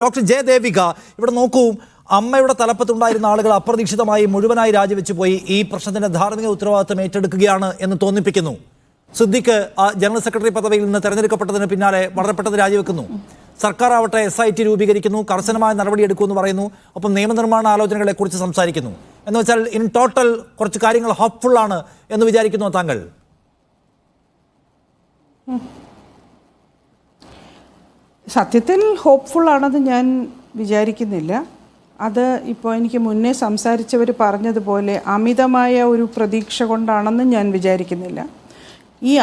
Doctor ജയദേവിക ഇവിടെ നോക്കൂ അമ്മയുടെ തലപ്പത്തുണ്ടായിരുന്ന ആളുകൾ അപ്രതീക്ഷിതമായി മുഴുവനായി രാജിവെച്ചു പോയി ഈ പ്രശ്നത്തിന്റെ ധാർമ്മിക ഉത്തരവാദിത്തം ഏറ്റെടുക്കുകയാണ് എന്ന് തോന്നിപ്പിക്കുന്നു. സിദ്ദിഖ് ജനറൽ സെക്രട്ടറി പദവിയിൽ നിന്ന് തെരഞ്ഞെടുക്കപ്പെട്ടതിന് പിന്നാലെ വളരെ പെട്ടെന്ന് രാജിവെക്കുന്നു. സർക്കാർ ആവട്ടെ എസ് ഐ ടി രൂപീകരിക്കുന്നു കർശനമായ നടപടിയെടുക്കുമെന്ന് പറയുന്നു ഒപ്പം നിയമനിർമ്മാണ ആലോചനകളെ കുറിച്ച് സംസാരിക്കുന്നു. എന്ന് വെച്ചാൽ ഇൻ ടോട്ടൽ കുറച്ച് കാര്യങ്ങൾ ഹോപ്പ്ഫുൾ ആണ് എന്ന് വിചാരിക്കുന്നു താങ്കൾ. സത്യത്തിൽ ഹോപ്പ്ഫുൾ ആണെന്ന് ഞാൻ വിചാരിക്കുന്നില്ല. അത് ഇപ്പോൾ എനിക്ക് മുന്നേ സംസാരിച്ചവർ പറഞ്ഞതുപോലെ അമിതമായ ഒരു പ്രതീക്ഷ കൊണ്ടാണെന്ന് ഞാൻ വിചാരിക്കുന്നില്ല. ഈ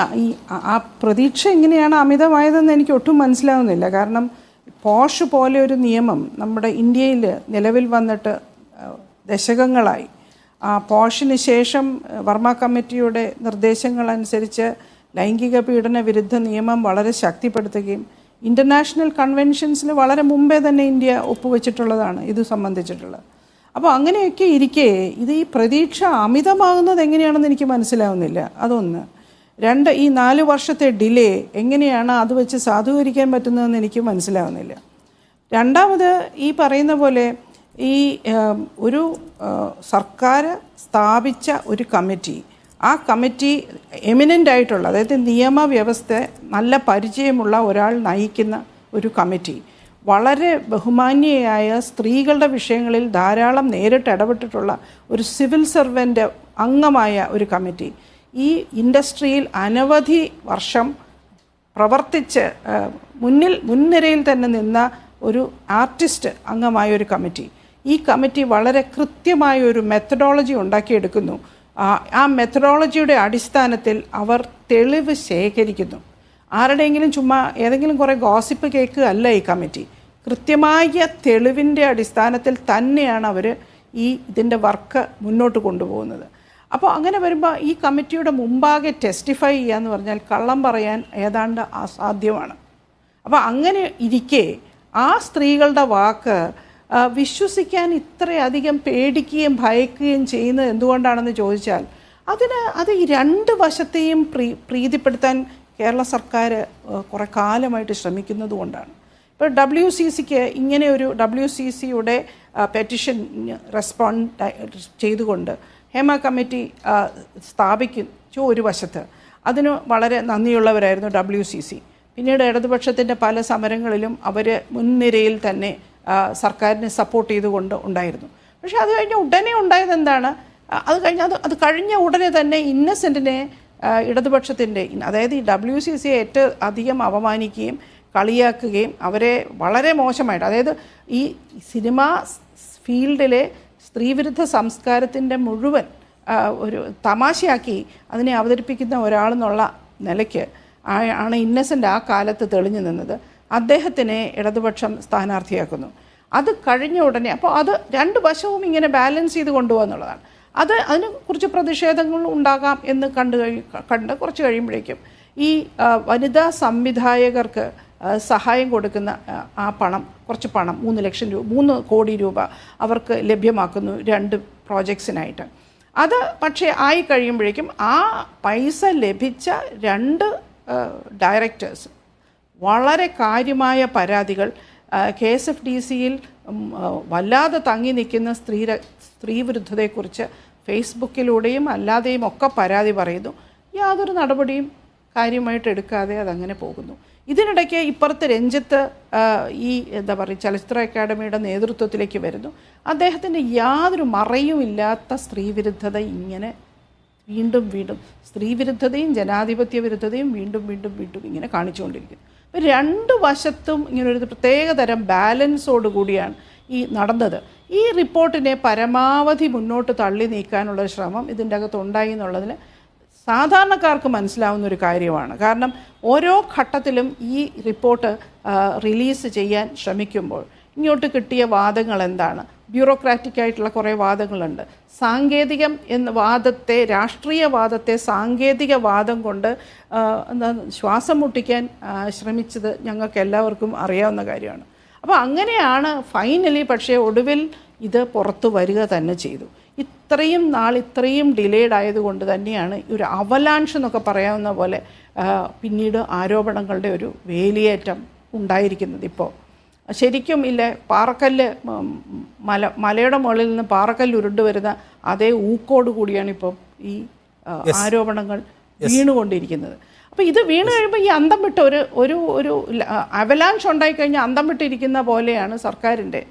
ആ പ്രതീക്ഷ എങ്ങനെയാണ് അമിതമായതെന്ന് എനിക്ക് ഒട്ടും മനസ്സിലാവുന്നില്ല. കാരണം പോഷ് പോലെ ഒരു നിയമം നമ്മുടെ ഇന്ത്യയിൽ നിലവിൽ വന്നിട്ട് ദശകങ്ങളായി. ആ പോഷിന് ശേഷം വർമ്മ കമ്മിറ്റിയുടെ നിർദ്ദേശങ്ങളനുസരിച്ച് ലൈംഗിക പീഡന വിരുദ്ധ നിയമം വളരെ ശക്തിപ്പെടുത്തുകയും ഇന്റർനാഷണൽ കൺവെൻഷൻസിൽ വളരെ മുമ്പേ തന്നെ ഇന്ത്യ ഒപ്പുവെച്ചിട്ടുള്ളതാണ് ഇത് സംബന്ധിച്ചിട്ടുള്ളത്. അപ്പോൾ അങ്ങനെയൊക്കെ ഇരിക്കെ ഇത് ഈ പ്രതീക്ഷ അമിതമാകുന്നത് എങ്ങനെയാണെന്ന് എനിക്ക് മനസ്സിലാവുന്നില്ല. അതൊന്ന്. രണ്ട് ഈ നാല് വർഷത്തെ ഡിലേ എങ്ങനെയാണ് അത് വെച്ച് സാധൂകരിക്കാൻ പറ്റുന്നതെന്ന് എനിക്ക് മനസ്സിലാവുന്നില്ല. രണ്ടാമത് ഈ പറയുന്ന പോലെ ഈ ഒരു സർക്കാർ സ്ഥാപിച്ച ഒരു കമ്മിറ്റി ആ കമ്മിറ്റി എമിനന്റ് ആയിട്ടുള്ള അതായത് നിയമവ്യവസ്ഥ നല്ല പരിചയമുള്ള ഒരാൾ നയിക്കുന്ന ഒരു കമ്മിറ്റി. വളരെ ബഹുമാന്യയായ സ്ത്രീകളുടെ വിഷയങ്ങളിൽ ധാരാളം നേരിട്ട് ഇടപെട്ടിട്ടുള്ള ഒരു സിവിൽ സർവന്റ് അംഗമായ ഒരു കമ്മിറ്റി. ഈ ഇൻഡസ്ട്രിയിൽ അനവധി വർഷം പ്രവർത്തിച്ച് മുന്നിൽ മുൻനിരയിൽ തന്നെ നിന്ന ഒരു ആർട്ടിസ്റ്റ് അംഗമായ ഒരു കമ്മിറ്റി. ഈ കമ്മിറ്റി വളരെ കൃത്യമായ ഒരു മെത്തഡോളജി ഉണ്ടാക്കിയെടുക്കുന്നു. ആ മെത്തഡോളജിയുടെ അടിസ്ഥാനത്തിൽ അവർ തെളിവ് ശേഖരിക്കുന്നു. ആരുടെയെങ്കിലും ചുമ്മാ ഏതെങ്കിലും കുറേ ഗോസിപ്പ് കേക്ക് അല്ല ഈ കമ്മിറ്റി കൃത്യമായ തെളിവിന്റെ അടിസ്ഥാനത്തിൽ തന്നെയാണ് അവർ ഈ ഇതിന്റെ വർക്ക് മുന്നോട്ട് കൊണ്ടുപോകുന്നത്. അപ്പോൾ അങ്ങനെ വരുമ്പോൾ ഈ കമ്മിറ്റിയുടെ മുമ്പാകെ ടെസ്റ്റിഫൈ ചെയ്യുക എന്ന് പറഞ്ഞാൽ കള്ളം പറയാൻ ഏതാണ്ട് അസാധ്യമാണ്. അപ്പോൾ അങ്ങനെ ഇരിക്കെ ആ സ്ത്രീകളുടെ വാക്ക് വിശ്വസിക്കാൻ ഇത്രയധികം പേടിക്കുകയും ഭയക്കുകയും ചെയ്യുന്നത് എന്തുകൊണ്ടാണെന്ന് ചോദിച്ചാൽ അതിന് അത് ഈ രണ്ട് വശത്തെയും പ്രീ പ്രീതിപ്പെടുത്താൻ കേരള സർക്കാർ കുറേ കാലമായിട്ട് ശ്രമിക്കുന്നത് കൊണ്ടാണ്. ഇപ്പോൾ ഡബ്ല്യു സി സിക്ക് ഇങ്ങനെ ഒരു ഡബ്ല്യു സി സിയുടെ പെറ്റിഷൻ റെസ്പോണ്ട് ചെയ്തുകൊണ്ട് ഹേമ കമ്മിറ്റി ആ, സ്ഥാപിച്ചു ഒരു വശത്ത്. അതിന് വളരെ നന്ദിയുള്ളവരായിരുന്നു ഡബ്ല്യു സി സി. പിന്നീട് ഇടതുപക്ഷത്തിന്റെ പല സമരങ്ങളിലും അവർ മുൻനിരയിൽ തന്നെ സർക്കാരിനെ സപ്പോർട്ട് ചെയ്തുകൊണ്ട് ഉണ്ടായിരുന്നു. പക്ഷേ അത് കഴിഞ്ഞ ഉടനെ ഉണ്ടായത് എന്താണ്? അത് കഴിഞ്ഞ് അത് അത് കഴിഞ്ഞ ഉടനെ തന്നെ ഇന്നസെന്റിനെ ഇടതുപക്ഷത്തിന്റെ അതായത് ഈ ഡബ്ല്യു സി സിയെ ഏറ്റവും അധികം അവമാനിക്കുകയും കളിയാക്കുകയും അവരെ വളരെ മോശമായിട്ട് അതായത് ഈ സിനിമ ഫീൽഡിലെ സ്ത്രീവിരുദ്ധ സംസ്കാരത്തിന്റെ മുഴുവൻ ഒരു തമാശയാക്കി അതിനെ അവതരിപ്പിക്കുന്ന ഒരാളെന്നുള്ള നിലയ്ക്ക് ആണ് ഇന്നസെന്റ് ആ കാലത്ത് തെളിഞ്ഞു നിന്നത്. അദ്ദേഹത്തിനെ ഇടതുപക്ഷം സ്ഥാനാർത്ഥിയാക്കുന്നു. അത് കഴിഞ്ഞ ഉടനെ അപ്പോൾ അത് രണ്ട് വശവും ഇങ്ങനെ ബാലൻസ് ചെയ്ത് കൊണ്ടുപോകുക എന്നുള്ളതാണ്. അത് അതിനെക്കുറിച്ച് പ്രതിഷേധങ്ങൾ ഉണ്ടാകാം എന്ന് കണ്ടു കഴി കണ്ട് കുറച്ച് കഴിയുമ്പോഴേക്കും ഈ വനിതാ സംവിധായകർക്ക് സഹായം കൊടുക്കുന്ന ആ, ആ പണം കുറച്ച് പണം മൂന്ന് ലക്ഷം രൂപ മൂന്ന് കോടി രൂപ അവർക്ക് ലഭ്യമാക്കുന്നു രണ്ട് പ്രോജക്ട്സിനായിട്ട്. അത് പക്ഷേ ആയി കഴിയുമ്പോഴേക്കും ആ പൈസ ലഭിച്ച രണ്ട് ഡയറക്ടേഴ്സ് വളരെ കാര്യമായ പരാതികൾ കെ എസ് എഫ് ഡി സിയിൽ വല്ലാതെ തങ്ങി നിൽക്കുന്ന സ്ത്രീ സ്ത്രീവിരുദ്ധതയെക്കുറിച്ച് ഫേസ്ബുക്കിലൂടെയും അല്ലാതെയും ഒക്കെ പരാതി പറയുന്നു. യാതൊരു നടപടിയും കാര്യമായിട്ട് എടുക്കാതെ അതങ്ങനെ പോകുന്നു. ഇതിനിടയ്ക്ക് ഇപ്പുറത്ത് രഞ്ജിത്ത് ഈ എന്താ പറയുക ചലച്ചിത്ര അക്കാദമിയുടെ നേതൃത്വത്തിലേക്ക് വരുന്നു. അദ്ദേഹത്തിന്റെ യാതൊരു മറയുമില്ലാത്ത സ്ത്രീവിരുദ്ധത ഇങ്ങനെ വീണ്ടും വീണ്ടും സ്ത്രീവിരുദ്ധതയും ജനാധിപത്യ വിരുദ്ധതയും വീണ്ടും വീണ്ടും വീണ്ടും ഇങ്ങനെ കാണിച്ചുകൊണ്ടിരിക്കുന്നു. അപ്പോൾ രണ്ട് വശത്തും ഇങ്ങനെ ഒരു പ്രത്യേക തരം ബാലൻസോട് കൂടിയാണ് ഈ നടന്നത്. ഈ റിപ്പോർട്ടിനെ പരമാവധി മുന്നോട്ട് തള്ളി നീക്കാനുള്ള ശ്രമം ഇതിന്റെ അകത്തുണ്ടായി എന്നുള്ളതിൽ സാധാരണക്കാർക്ക് മനസ്സിലാവുന്ന ഒരു കാര്യമാണ്. കാരണം ഓരോ ഘട്ടത്തിലും ഈ റിപ്പോർട്ട് റിലീസ് ചെയ്യാൻ ശ്രമിക്കുമ്പോൾ ഇങ്ങോട്ട് കിട്ടിയ വാദങ്ങൾ എന്താണ്? ബ്യൂറോക്രാറ്റിക് ആയിട്ടുള്ള കുറേ വാദങ്ങളുണ്ട്. സാങ്കേതികം എന്ന വാദത്തെ രാഷ്ട്രീയവാദത്തെ സാങ്കേതിക വാദം കൊണ്ട് എന്താ ശ്വാസം മുട്ടിക്കാൻ ശ്രമിച്ചത് ഞങ്ങൾക്ക് എല്ലാവർക്കും അറിയാവുന്ന കാര്യമാണ്. അപ്പോൾ അങ്ങനെയാണ് ഫൈനലി പക്ഷേ ഒടുവിൽ ഇത് പുറത്തു വരിക തന്നെ ചെയ്തു. ഇത്രയും നാൾ ഇത്രയും ഡിലേഡ് ആയതുകൊണ്ട് തന്നെയാണ് ഒരു അവലാൻഷ് എന്നൊക്കെ പറയാവുന്ന പോലെ പിന്നീട് ആരോപണങ്ങളുടെ ഒരു വേലിയേറ്റം ഉണ്ടായിരിക്കുന്നത് ഇപ്പോൾ ശരിക്കും ഇല്ലേ? പാറക്കല്ല് മല മലയുടെ മുകളിൽ നിന്ന് പാറക്കല്ല് ഉരുണ്ട് വരുന്ന അതേ ഊക്കോട് കൂടിയാണ് ഇപ്പം ഈ ആരോപണങ്ങൾ വീണുകൊണ്ടിരിക്കുന്നത്. അപ്പോൾ ഇത് വീണ് കഴിയുമ്പോൾ ഈ അന്തം വിട്ട ഒരു ഒരു ഒരു അവലാൻഷ് ഉണ്ടായിക്കഴിഞ്ഞാൽ അന്തം വിട്ടിരിക്കുന്ന പോലെയാണ് സർക്കാരിന്റെ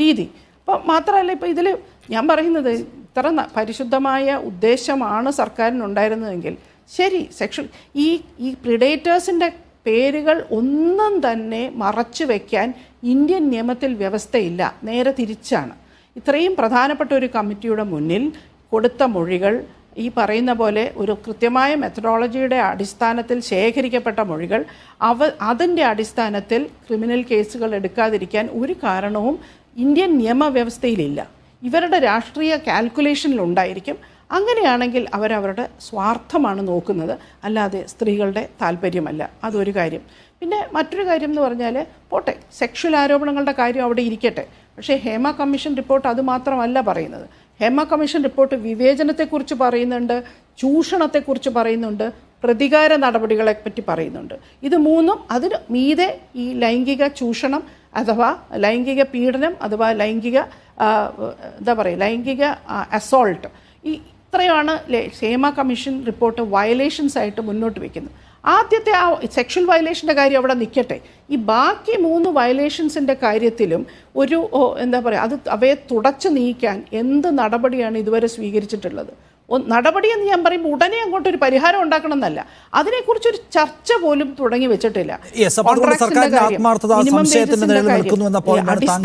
രീതി. അപ്പം മാത്രമല്ല ഇപ്പോൾ ഇതിൽ ഞാൻ പറയുന്നത് ഇത്ര പരിശുദ്ധമായ ഉദ്ദേശമാണ് സർക്കാരിനുണ്ടായിരുന്നതെങ്കിൽ ശരി സെക്ഷൽ ഈ ഈ പ്രിഡേറ്റേഴ്സിന്റെ പേരുകൾ ഒന്നും തന്നെ മറച്ചു വയ്ക്കാൻ ഇന്ത്യൻ നിയമത്തിൽ വ്യവസ്ഥയില്ല. നേരെ തിരിച്ചാണ്. ഇത്രയും പ്രധാനപ്പെട്ട ഒരു കമ്മിറ്റിയുടെ മുന്നിൽ കൊടുത്ത മൊഴികൾ ഈ പറയുന്ന പോലെ ഒരു കൃത്യമായ മെത്തഡോളജിയുടെ അടിസ്ഥാനത്തിൽ ശേഖരിക്കപ്പെട്ട മൊഴികൾ അവ അതിന്റെ അടിസ്ഥാനത്തിൽ ക്രിമിനൽ കേസുകൾ എടുക്കാതിരിക്കാൻ ഒരു കാരണവും ഇന്ത്യൻ നിയമവ്യവസ്ഥയിലില്ല. ഇവരുടെ രാഷ്ട്രീയ കാൽക്കുലേഷനിലുണ്ടായിരിക്കും അങ്ങനെയാണെങ്കിൽ അവരവരുടെ സ്വാർത്ഥമാണ് നോക്കുന്നത്. അല്ലാതെ സ്ത്രീകളുടെ താല്പര്യമല്ല. അതൊരു കാര്യം. പിന്നെ മറ്റൊരു കാര്യം എന്ന് പറഞ്ഞാൽ പോട്ടെ സെക്ഷൽ ആരോപണങ്ങളുടെ കാര്യം അവിടെ ഇരിക്കട്ടെ. പക്ഷേ ഹേമ കമ്മീഷൻ റിപ്പോർട്ട് അത് മാത്രമല്ല പറയുന്നത്. ഹേമ കമ്മീഷൻ റിപ്പോർട്ട് വിവേചനത്തെക്കുറിച്ച് പറയുന്നുണ്ട് ചൂഷണത്തെക്കുറിച്ച് പറയുന്നുണ്ട് പ്രതികാര നടപടികളെ പറ്റി പറയുന്നുണ്ട്. ഇത് മൂന്നും അതിന് മീതെ ഈ ലൈംഗിക ചൂഷണം അഥവാ ലൈംഗിക പീഡനം അഥവാ ലൈംഗിക എന്താ പറയുക ലൈംഗിക അസോൾട്ട് ഈ ഇത്രയാണ് ലെ- സേമ കമ്മീഷൻ റിപ്പോർട്ട് വയലേഷൻസ് ആയിട്ട് മുന്നോട്ട് വയ്ക്കുന്നത് ആദ്യത്തെ ആ സെക്ഷൽ വയലേഷന്റെ കാര്യം അവിടെ നിൽക്കട്ടെ ഈ ബാക്കി മൂന്ന് വയലേഷൻസിന്റെ കാര്യത്തിലും ഒരു എന്താ പറയുക അത് അവയെ തുടച്ചു നീക്കാൻ എന്ത് നടപടിയാണ് ഇതുവരെ സ്വീകരിച്ചിട്ടുള്ളത്? ഒ- നടപടി എന്ന് ഞാൻ പറയുമ്പോൾ ഉടനെ അങ്ങോട്ട് ഒരു പരിഹാരം ഉണ്ടാക്കണം എന്നല്ല. അതിനെക്കുറിച്ച് ഒരു ചർച്ച പോലും തുടങ്ങി വെച്ചിട്ടില്ല. അടിസ്ഥാന